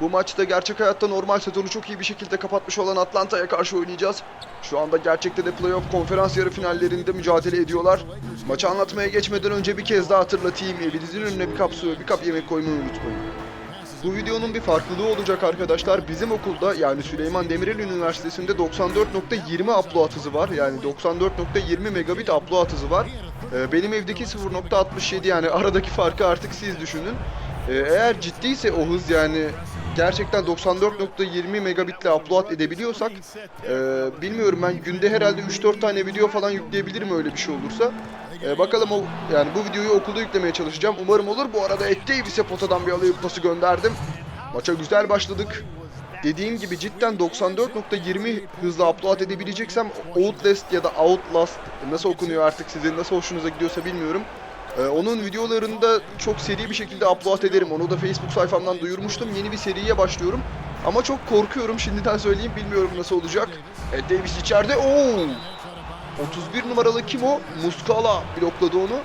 Bu maçta gerçek hayatta normal sezonu çok iyi bir şekilde kapatmış olan Atlanta'ya karşı oynayacağız. Şu anda gerçekte de playoff konferans yarı finallerinde mücadele ediyorlar. Maçı anlatmaya geçmeden önce bir kez daha hatırlatayım. Evinizin önüne bir kap su bir kap yemek koymayı unutmayın. Bu videonun bir farklılığı olacak arkadaşlar. Bizim okulda yani Süleyman Demirel Üniversitesi'nde 94.20 upload hızı var. Yani 94.20 megabit upload hızı var. Ee, benim evdeki 0.67 yani aradaki farkı artık siz düşünün. Ee, eğer ciddiyse o hız yani gerçekten 94.20 megabitle upload edebiliyorsak e, bilmiyorum ben günde herhalde 3-4 tane video falan yükleyebilirim öyle bir şey olursa. Ee, bakalım o yani bu videoyu okulda yüklemeye çalışacağım. Umarım olur. Bu arada Ed Davis'e potadan bir alayıp pası gönderdim. Maça güzel başladık. Dediğim gibi cidden 94.20 hızla upload edebileceksem Outlast ya da Outlast nasıl okunuyor artık sizin nasıl hoşunuza gidiyorsa bilmiyorum. Ee, onun videolarında çok seri bir şekilde upload ederim. Onu da Facebook sayfamdan duyurmuştum. Yeni bir seriye başlıyorum. Ama çok korkuyorum şimdiden söyleyeyim. Bilmiyorum nasıl olacak. Ed Davis içeride. Oo! 31 numaralı kim o? Muscala blokladı onu.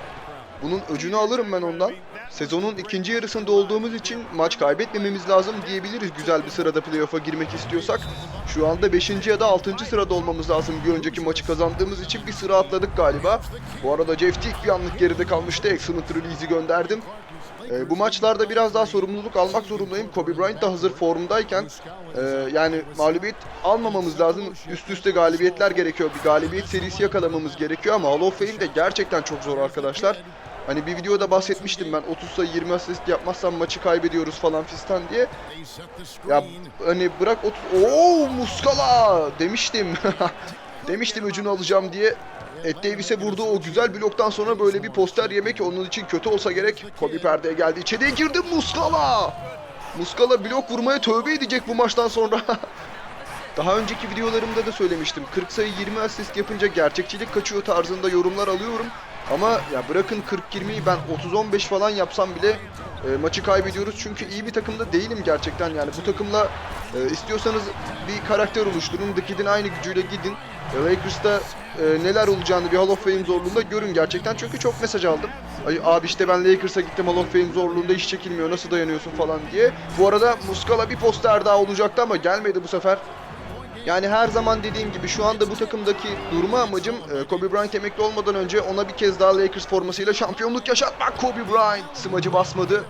Bunun öcünü alırım ben ondan. Sezonun ikinci yarısında olduğumuz için maç kaybetmememiz lazım diyebiliriz güzel bir sırada playoff'a girmek istiyorsak. Şu anda 5. ya da 6. sırada olmamız lazım bir önceki maçı kazandığımız için bir sıra atladık galiba. Bu arada Jeff Teague bir anlık geride kalmıştı. Excellent release'i gönderdim. Ee, bu maçlarda biraz daha sorumluluk almak zorundayım. Kobe Bryant da hazır formdayken e, yani mağlubiyet almamamız lazım. Üst üste galibiyetler gerekiyor. Bir galibiyet serisi yakalamamız gerekiyor ama Hall of Fame de gerçekten çok zor arkadaşlar. Hani bir videoda bahsetmiştim ben 30 sayı 20 asist yapmazsam maçı kaybediyoruz falan fistan diye. Ya hani bırak 30... Oo Muskala demiştim. demiştim öcünü alacağım diye. Ed Davis'e vurduğu o güzel bloktan sonra böyle bir poster yemek onun için kötü olsa gerek. Kobe perdeye geldi. İçeriye girdi Muskala. Muskala blok vurmaya tövbe edecek bu maçtan sonra. Daha önceki videolarımda da söylemiştim. 40 sayı 20 asist yapınca gerçekçilik kaçıyor tarzında yorumlar alıyorum. Ama ya bırakın 40-20'yi ben 30-15 falan yapsam bile e, maçı kaybediyoruz. Çünkü iyi bir takımda değilim gerçekten yani. Bu takımla e, istiyorsanız bir karakter oluşturun. The aynı gücüyle gidin. E, Lakers'ta e, neler olacağını bir Hall of Fame zorluğunda görün gerçekten. Çünkü çok mesaj aldım. Ay, abi işte ben Lakers'a gittim Hall of Fame zorluğunda iş çekilmiyor nasıl dayanıyorsun falan diye. Bu arada Muscala bir poster daha olacaktı ama gelmedi bu sefer. Yani her zaman dediğim gibi şu anda bu takımdaki durma amacım e, Kobe Bryant emekli olmadan önce ona bir kez daha Lakers formasıyla şampiyonluk yaşatmak. Kobe Bryant smacı basmadı.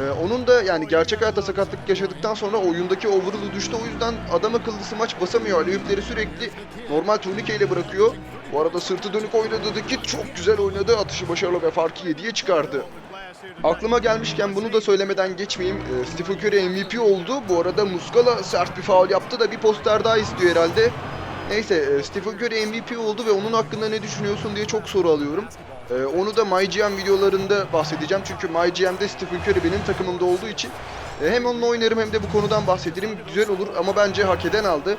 E, onun da yani gerçek hayatta sakatlık yaşadıktan sonra oyundaki overall'ı düştü. O yüzden adam akıllı smaç basamıyor. Aleyhüpleri sürekli normal turnikeyle bırakıyor. Bu arada sırtı dönük oynadı. Kid çok güzel oynadı. Atışı başarılı ve farkı 7'ye çıkardı. Aklıma gelmişken bunu da söylemeden geçmeyeyim. Ee, Stephen Curry MVP oldu. Bu arada Muscala sert bir faul yaptı da bir poster daha istiyor herhalde. Neyse e, Stephen Curry MVP oldu ve onun hakkında ne düşünüyorsun diye çok soru alıyorum. Ee, onu da MyGM videolarında bahsedeceğim. Çünkü MyGM'de Stephen Curry benim takımımda olduğu için e, hem onunla oynarım hem de bu konudan bahsederim. Güzel olur ama bence hak eden aldı.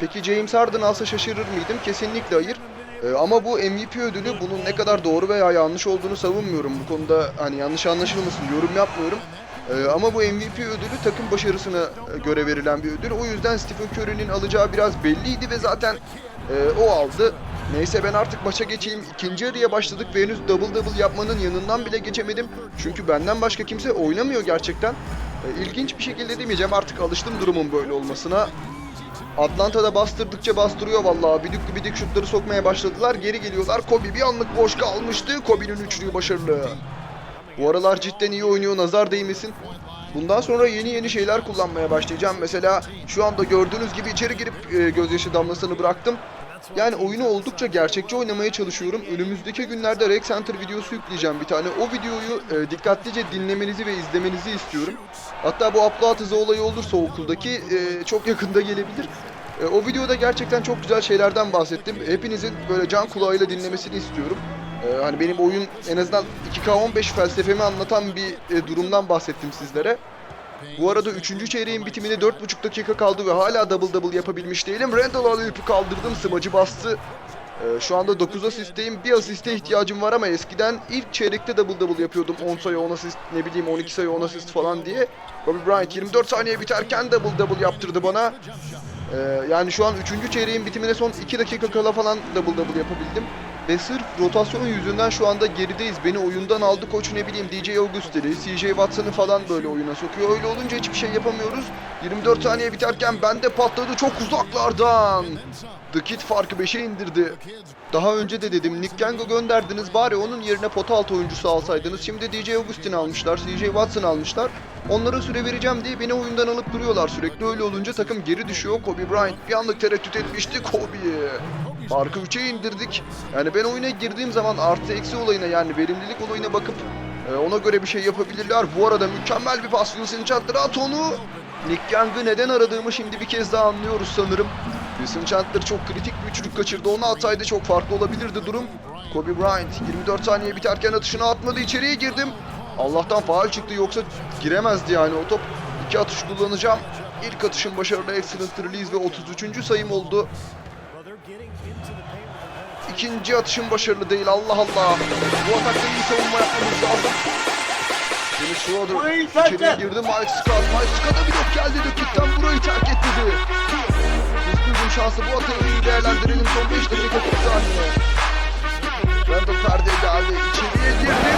Peki James Harden alsa şaşırır mıydım? Kesinlikle hayır. Ee, ama bu MVP ödülü bunun ne kadar doğru veya yanlış olduğunu savunmuyorum. Bu konuda hani yanlış anlaşılmasın yorum yapmıyorum. Ee, ama bu MVP ödülü takım başarısına e, göre verilen bir ödül. O yüzden Stephen Curry'nin alacağı biraz belliydi ve zaten e, o aldı. Neyse ben artık maça geçeyim. İkinci yarıya başladık ve henüz double double yapmanın yanından bile geçemedim. Çünkü benden başka kimse oynamıyor gerçekten. E, ilginç bir şekilde demeyeceğim artık alıştım durumun böyle olmasına. Atlanta'da bastırdıkça bastırıyor vallahi. Bidik bidik şutları sokmaya başladılar. Geri geliyorlar. Kobe bir anlık boş kalmıştı. Kobe'nin üçlüğü başarılı. Bu aralar cidden iyi oynuyor. Nazar değmesin. Bundan sonra yeni yeni şeyler kullanmaya başlayacağım. Mesela şu anda gördüğünüz gibi içeri girip e, gözyaşı damlasını bıraktım. Yani oyunu oldukça gerçekçi oynamaya çalışıyorum. Önümüzdeki günlerde Rec Center videosu yükleyeceğim bir tane. O videoyu e, dikkatlice dinlemenizi ve izlemenizi istiyorum. Hatta bu upload hızı olayı olursa okuldaki e, çok yakında gelebilir. E, o videoda gerçekten çok güzel şeylerden bahsettim. Hepinizin böyle can kulağıyla dinlemesini istiyorum. E, hani benim oyun en azından 2K15 felsefemi anlatan bir e, durumdan bahsettim sizlere. Bu arada 3. çeyreğin bitimine 4,5 dakika kaldı ve hala double double yapabilmiş değilim. Randall Aleyhup'u kaldırdım, smacı bastı. Ee, şu anda 9 asisteyim. Bir asiste ihtiyacım var ama eskiden ilk çeyrekte double double yapıyordum. 10 sayı 10 asist ne bileyim 12 sayı 10 asist falan diye. Kobe Bryant 24 saniye biterken double double yaptırdı bana. Ee, yani şu an 3. çeyreğin bitimine son 2 dakika kala falan double double yapabildim. Ve sırf rotasyon yüzünden şu anda gerideyiz. Beni oyundan aldı koç ne bileyim DJ Augusteri, CJ Watson'ı falan böyle oyuna sokuyor. Öyle olunca hiçbir şey yapamıyoruz. 24 saniye biterken bende patladı çok uzaklardan. The Kid farkı 5'e indirdi. Daha önce de dedim Nick Gango gönderdiniz bari onun yerine pota altı oyuncusu alsaydınız. Şimdi DJ Augustin almışlar, CJ Watson almışlar. Onlara süre vereceğim diye beni oyundan alıp duruyorlar sürekli. Öyle olunca takım geri düşüyor. Kobe Bryant bir anlık tereddüt etmişti Kobe. Farkı 3'e indirdik. Yani ben oyuna girdiğim zaman artı eksi olayına yani verimlilik olayına bakıp e, ona göre bir şey yapabilirler. Bu arada mükemmel bir pas Wilson Chandler at onu. Nick Young'ı neden aradığımı şimdi bir kez daha anlıyoruz sanırım. Wilson Chandler çok kritik bir üçlük kaçırdı. Onu atsaydı çok farklı olabilirdi durum. Kobe Bryant 24 saniye biterken atışını atmadı. içeriye girdim. Allah'tan faal çıktı yoksa giremezdi yani o top. İki atış kullanacağım. İlk atışım başarılı excellent release ve 33. sayım oldu. İkinci atışım başarılı değil Allah Allah. Bu atakta iyi savunma yapmamız lazım. Dennis Schroeder içeriye girdi. Mike Scott. Mike Scott'a bir blok geldi. Dökükten burayı terk etti. Biz bizim şansı bu atayı iyi değerlendirelim. Son 5 dakika 40 saniye. Randall perdeye geldi. İçeriye girdi.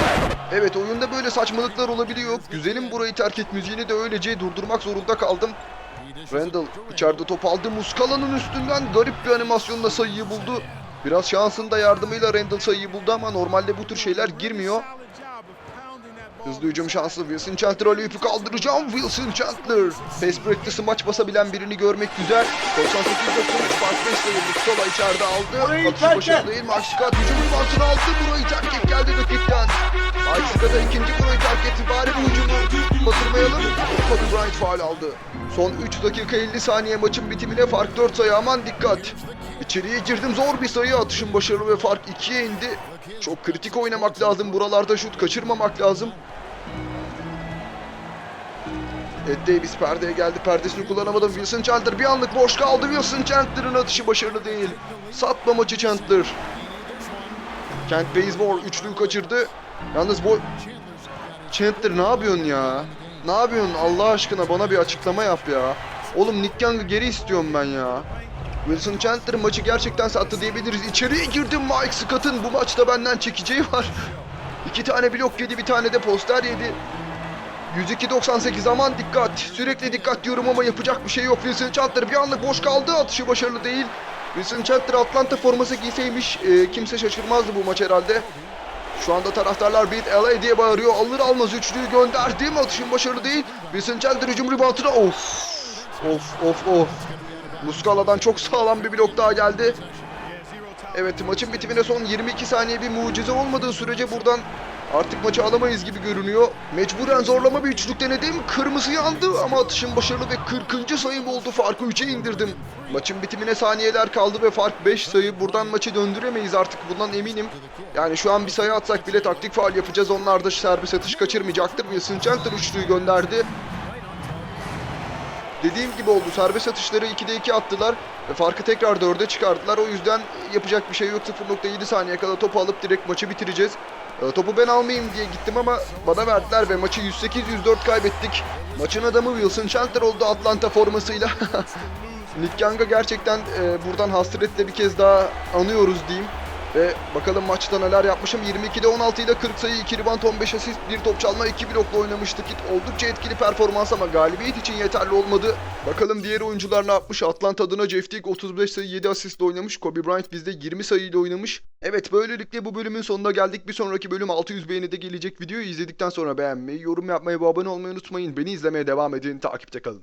Evet oyunda böyle saçmalıklar olabiliyor. Güzelim burayı terk et müziğini de öylece durdurmak zorunda kaldım. Randall içeride top aldı. Muskala'nın üstünden garip bir animasyonla sayıyı buldu. Biraz şansın da yardımıyla Randall sayıyı buldu ama normalde bu tür şeyler girmiyor. Hızlı hücum şansı Wilson Chandler Ali ipi kaldıracağım Wilson Chandler. Pace practice'ı maç basabilen birini görmek güzel. 98-93 fark 5 sayıldık. Sola içeride aldı. Atışı başarılı değil. Max Scott hücum ribantını aldı. Burayı terk geldi rakipten. Scott'a ikinci burayı terk etti. Bari bu hücumu batırmayalım. Kobe Bryant faal aldı. Son 3 dakika 50 saniye maçın bitimine fark 4 sayı aman dikkat. İçeriye girdim zor bir sayı atışın başarılı ve fark 2'ye indi. Çok kritik oynamak lazım buralarda şut kaçırmamak lazım. Ed Davis perdeye geldi. Perdesini kullanamadım. Wilson Chandler bir anlık boş kaldı. Wilson Chandler'ın atışı başarılı değil. Satma maçı Chandler. Kent Bazemore üçlüyü kaçırdı. Yalnız bu... Chandler ne yapıyorsun ya? Ne yapıyorsun Allah aşkına bana bir açıklama yap ya. Oğlum Nick Young'ı geri istiyorum ben ya. Wilson Chandler maçı gerçekten sattı diyebiliriz. İçeriye girdim Mike Scott'ın bu maçta benden çekeceği var. İki tane blok yedi bir tane de poster yedi. 102.98 aman dikkat. Sürekli dikkat diyorum ama yapacak bir şey yok. Wilson Chandler bir anlık boş kaldı. Atışı başarılı değil. Wilson Chandler Atlanta forması giyseymiş e, kimse şaşırmazdı bu maç herhalde. Şu anda taraftarlar Beat LA diye bağırıyor. Alır almaz üçlüyü gönderdim. Atışın başarılı değil. Chandler hücum ribantına of. Of of of. Muscala'dan çok sağlam bir blok daha geldi. Evet maçın bitimine son 22 saniye bir mucize olmadığı sürece buradan artık maçı alamayız gibi görünüyor. Mecburen zorlama bir üçlük denedim. Kırmızı yandı ama atışın başarılı ve 40. sayım oldu. Farkı 3'e indirdim. Maçın bitimine saniyeler kaldı ve fark 5 sayı. Buradan maçı döndüremeyiz artık bundan eminim. Yani şu an bir sayı atsak bile taktik faal yapacağız. Onlar da serbest atış kaçırmayacaktır. Wilson Chandler üçlüyü gönderdi. Dediğim gibi oldu. Serbest atışları 2'de 2 attılar ve farkı tekrar 4'e çıkardılar. O yüzden yapacak bir şey yok. 0.7 saniye kala topu alıp direkt maçı bitireceğiz. E, topu ben almayayım diye gittim ama bana verdiler ve maçı 108-104 kaybettik. Maçın adamı Wilson Chandler oldu Atlanta formasıyla. Nick Young'a gerçekten e, buradan hasretle bir kez daha anıyoruz diyeyim. Ve bakalım maçta neler yapmışım. 22'de 16 ile 40 sayı, 2 rebound, 15 asist, 1 top çalma, 2 blokla oynamıştık. Oldukça etkili performans ama galibiyet için yeterli olmadı. Bakalım diğer oyuncular ne yapmış? Atlanta adına Jeff Teague 35 sayı 7 asistle oynamış. Kobe Bryant bizde 20 sayıyla oynamış. Evet böylelikle bu bölümün sonuna geldik. Bir sonraki bölüm 600 beğenide gelecek. Videoyu izledikten sonra beğenmeyi, yorum yapmayı ve abone olmayı unutmayın. Beni izlemeye devam edin. Takipte kalın.